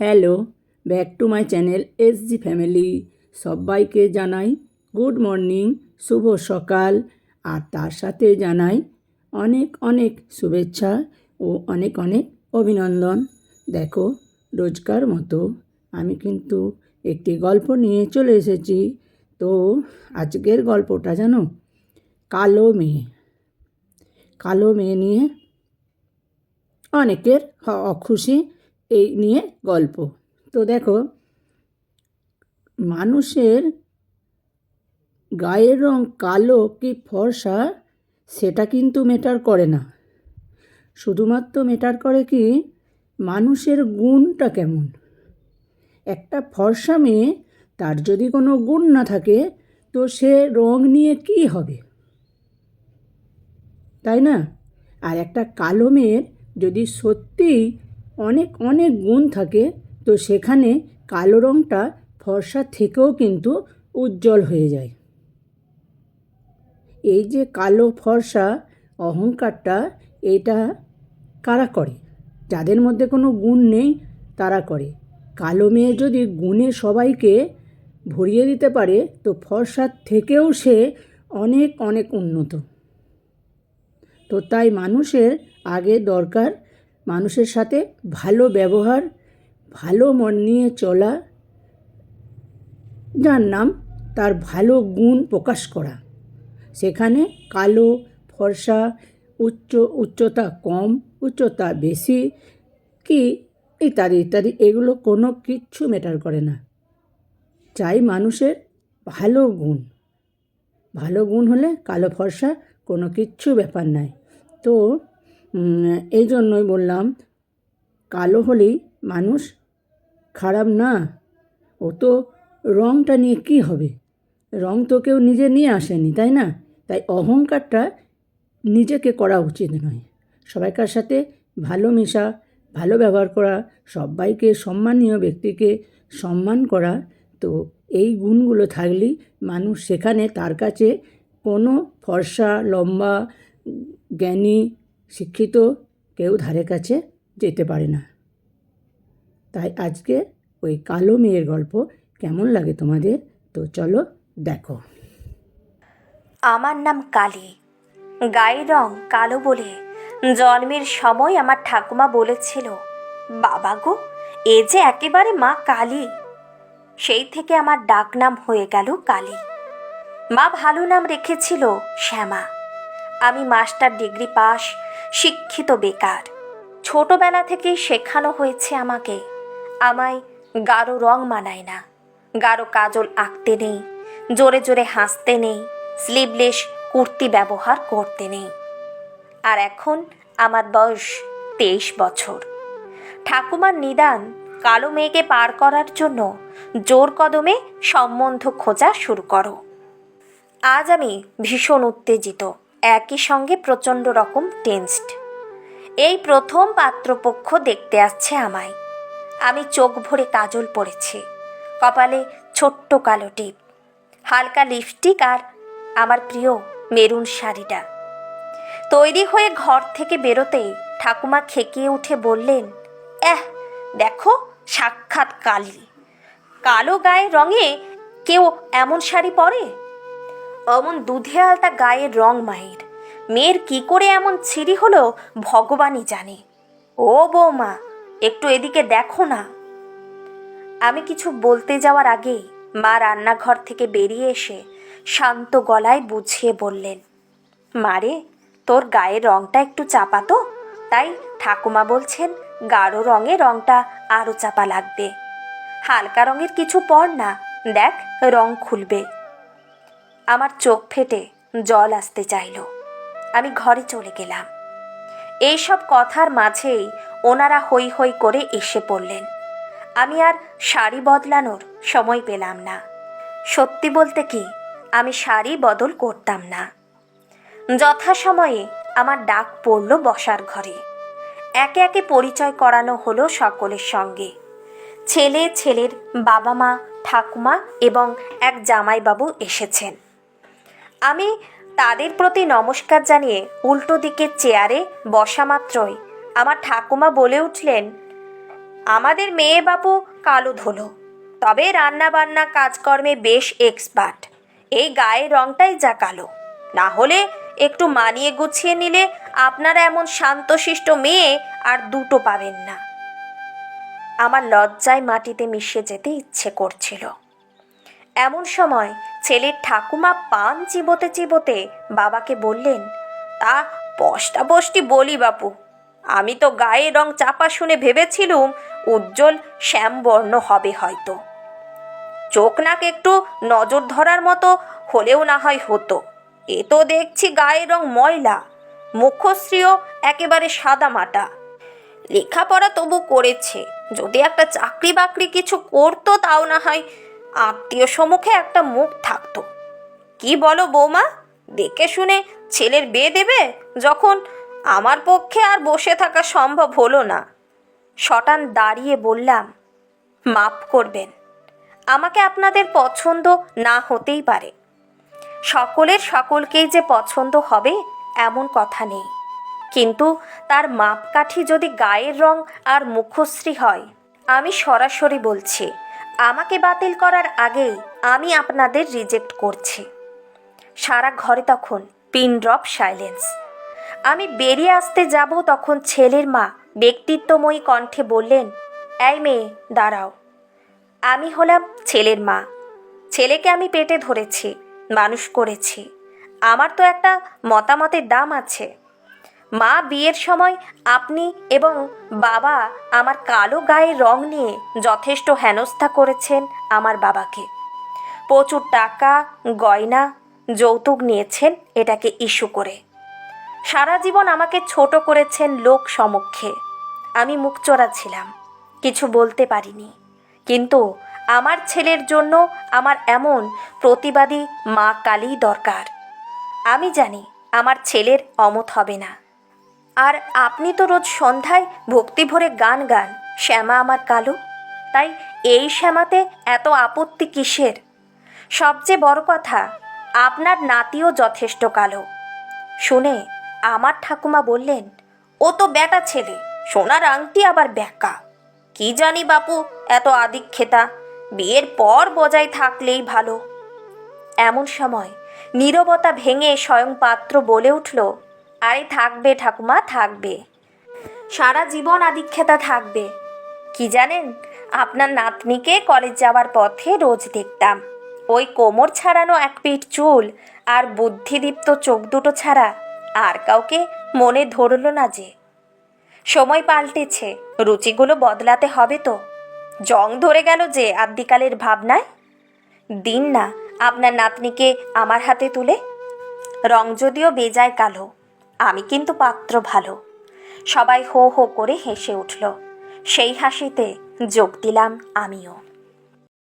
Hello, back to my channel S G family. সবাইকে জানাই good morning, শুভ সকাল। আর তার সাথে জানাই অনেক অনেক শুভেচ্ছা ও অনেক অনেক অভিনন্দন। দেখো, রোজকার মতো আমি কিন্তু একটি গল্প নিয়ে চলে এসেছি। তো আজকের গল্পটা জানো? কালো মেয়ে। কালো মেয়ে নিয়ে অনেকের অখুশি এই নিয়ে গল্প। তো দেখো, মানুষের গায়ের রং কালো কি ফর্সা, সেটা কিন্তু মেটার করে না। শুধুমাত্র মেটার করে কি, মানুষের গুণটা কেমন? একটা ফর্সা মেয়ে, তার যদি কোনো গুণ না থাকে, তো সে রং নিয়ে কি হবে? তাই না? আর একটা কালো মেয়ের যদি সত্যিই অনেক অনেক গুণ থাকে। তো সেখানে কালো রঙটা ফর্সা থেকেও কিন্তু উজ্জ্বল হয়ে যায়। এই যে কালো ফর্সা অহংকারটা, এটা কারা করে? যাদের মধ্যে কোনো গুণ নেই, তারা করে। কালো মেয়ে যদি গুণে সবাইকে ভরিয়ে দিতে পারে, তো ফর্সার থেকেও সে অনেক অনেক উন্নত। তো তাই মানুষের আগে দরকার মানুষের সাথে ভালো ব্যবহার, ভালো মন নিয়ে চলা, যার নাম তার ভালো গুণ প্রকাশ করা। সেখানে কালো, ফর্সা, উচ্চ, উচ্চতা কম, উচ্চতা বেশি কি ইত্যাদি ইত্যাদি, এগুলো কোনো কিচ্ছু ম্যাটার করে না। চাই মানুষের ভালো গুণ। ভালো গুণ হলে কালো, ফর্সা কোনো কিচ্ছু ব্যাপার নাই। তো এই জন্যই বললাম, কালো হলেই মানুষ খারাপ না। ও তো রঙটা নিয়ে কি হবে? রং তো কেউ নিজে নিয়ে আসেনি, তাই না? তাই অহংকারটা নিজেকে করা উচিত নয়। সবাইকার সাথে ভালো মেশা, ভালো ব্যবহার করা, সবাইকে সম্মানীয় ব্যক্তিকে সম্মান করা, তো এই গুণগুলো থাকলেই মানুষ সেখানে তার কাছে কোনো ফর্সা, লম্বা জ্ঞানী শিক্ষিত কেউ ধারে কাছে যেতে পারে না। তাই আজকে ওই কালো মেয়ের গল্প কেমন লাগে তোমাদের? তো চলো দেখো। আমার নাম কালী। গায়ের রং কালো বলে জন্মের সময় আমার ঠাকুমা বলেছিল, বাবা গো, এ যে একেবারে মা কালী। সেই থেকে আমার ডাক নাম হয়ে গেল কালী। মা ভালো নাম রেখেছিল শ্যামা। আমি মাস্টার ডিগ্রি পাস, শিক্ষিত বেকার। ছোটবেলা থেকেই শেখানো হয়েছে আমাকে, আমায় গাঢ় রং মানায় না, গাঢ় কাজল আঁকতে নেই, জোরে জোরে হাসতে নেই, স্লিভলেস কুর্তি ব্যবহার করতে নেই। আর এখন আমার বয়স তেইশ বছর। ঠাকুমার নিদান কালো মেয়েকে পার করার জন্য জোর কদমে সম্বন্ধ খোঁজা শুরু করো। আজ আমি ভীষণ উত্তেজিত। একই সঙ্গে প্রচণ্ড রকম টেন্সড এই প্রথম পাত্রপক্ষ দেখতে আসছে আমায়। আমি চোখ ভরে কাজল পড়েছি। কপালে ছোট্ট কালো টিপ, হালকা লিপস্টিক আর আমার প্রিয় মেরুন শাড়িটা। তৈরি হয়ে ঘর থেকে বেরোতেই ঠাকুমা খেকিয়ে উঠে বললেন, এহ, দেখো, সাক্ষাৎ কালী। কালো গায়ে রঙে কেউ এমন শাড়ি পরে? অমন দুধে আলতা গায়ের রং মায়ের মেয়ের কি করে এমন ছিঁড়ি হলো ভগবানই জানে। ও বৌমা, একটু এদিকে দেখো না। আমি কিছু বলতে যাওয়ার আগেই মা রান্নাঘর থেকে বেরিয়ে এসে শান্ত গলায় বুঝিয়ে বললেন মারে তোর গায়ের রংটা একটু চাপা তো। তাই ঠাকুমা বলছেন, গাঢ় রঙে রংটা আরও চাপা লাগবে। হালকা রঙের কিছু পর না, দেখ রং খুলবে। আমার চোখ ফেটে জল আসতে চাইল। আমি ঘরে চলে গেলাম। এইসব কথার মাঝেই ওনারা হই হই করে এসে পড়লেন। আমি আর শাড়ি বদলানোর সময় পেলাম না। সত্যি বলতে কি, আমি শাড়ি বদল করতাম না। যথাসময়ে আমার ডাক পড়ল বসার ঘরে। একে একে পরিচয় করানো হলো সকলের সঙ্গে। ছেলে, ছেলের বাবা মা, ঠাকুমা এবং এক জামাইবাবু এসেছেন। আমি তাদের প্রতি নমস্কার জানিয়ে উল্টো দিকের চেয়ারে বসা মাত্রই আমার ঠাকুমা বলে উঠলেন, আমাদের মেয়ে বাপু কালো ধুলো। তবে রান্না বান্না কাজকর্মে বেশ এক্সপার্ট এই গায়ের রংটাই যা কালো। না হলে একটু মানিয়ে গুছিয়ে নিলে আপনারা এমন শান্তশিষ্ট মেয়ে আর দুটো পাবেন না। আমার লজ্জায় মাটিতে মিশে যেতে ইচ্ছে করছিল। এমন সময় ছেলের ঠাকুমা পান চিবোতে চিবোতে বাবাকে বললেন, তা পষ্টা পষ্টি বলি বাপু, আমি তো গায়ে রং চাপা শুনে ভেবেছিলুম উজ্জ্বল শ্যামবর্ণ হবে হয়তো। চোখ নাক একটু নজর ধরার মতো হলেও না হয় হতো। এ তো দেখছি গায়ের রং ময়লা, মুখশ্রীও একেবারে সাদা মাটা। লেখাপড়া তবু করেছে, যদি একটা চাকরি বাকরি কিছু করতো তাও না হয় আত্মীয় সম্মুখে একটা মুখ থাকতো। কি বলো বৌমা? দেখে শুনে ছেলের বিয়ে দেবে? যখন আমার পক্ষে আর বসে থাকা সম্ভব হলো না। শটান দাঁড়িয়ে বললাম, মাপ করবেন। আমাকে আপনাদের পছন্দ না হতেই পারে। সকলের সকলকেই যে পছন্দ হবে এমন কথা নেই। কিন্তু তার মাপকাঠি যদি গায়ের রং আর মুখশ্রী হয়, আমি সরাসরি বলছি, আমাকে বাতিল করার আগেই আমি আপনাদের রিজেক্ট করছি। সারা ঘরে তখন পিন ড্রপ সাইলেন্স। আমি বেরিয়ে আসতে যাব তখন ছেলের মা ব্যক্তিত্বময়ী কণ্ঠে বললেন, এই মেয়ে, দাঁড়াও। আমি হলাম ছেলের মা। ছেলেকে আমি পেটে ধরেছি, মানুষ করেছি। আমার তো একটা মতামতের দাম আছে। মা বিয়ের সময় আপনি এবং বাবা আমার কালো গায়ের রং নিয়ে যথেষ্ট হেনস্থা করেছেন আমার বাবাকে। প্রচুর টাকা, গয়না যৌতুক নিয়েছেন এটাকে ইস্যু করে। সারা জীবন আমাকে ছোট করেছেন লোক সমক্ষে। আমি মুখচোরা ছিলাম, কিছু বলতে পারিনি। কিন্তু আমার ছেলের জন্য আমার এমন প্রতিবাদী মা কালী দরকার। আমি জানি আমার ছেলের অমত হবে না। আর আপনি তো রোজ সন্ধ্যায় ভক্তি ভরে গান গান, শ্যামা আমার কালো। তাই এই শ্যামাতে এত আপত্তি কিসের? সবচেয়ে বড় কথা আপনার নাতিও যথেষ্ট কালো। শুনে আমার ঠাকুমা বললেন, ও তো ব্যাটা ছেলে, সোনার আংটি আবার ব্যাকা কি জানি বাপু, এত আদিক্ষেতা, বিয়ের পর বজায় থাকলেই ভালো। এমন সময় নীরবতা ভেঙে স্বয়ং পাত্র বলে উঠল, আরে থাকবে ঠাকুমা, থাকবে। সারা জীবন আদিক্ষেতা থাকবে। কি জানেন, আপনার নাতনিকে কলেজ যাওয়ার পথে রোজ দেখতাম। ওই কোমর ছাড়ানো এক পিঠ চুল আর বুদ্ধিদীপ্ত চোখ দুটো ছাড়া আর কাউকে মনে ধরল না যে। সময় পাল্টেছে, রুচিগুলো বদলাতে হবে তো। জং ধরে গেল যে আদ্যিকালের ভাবনায়। দিন না, আপনার নাতনিকে আমার হাতে তুলে। রং যদিও বেজায় কালো, আমি কিন্তু পাত্র ভালো। সবাই হো হো করে হেসে উঠল। সেই হাসিতে যোগ দিলাম আমিও।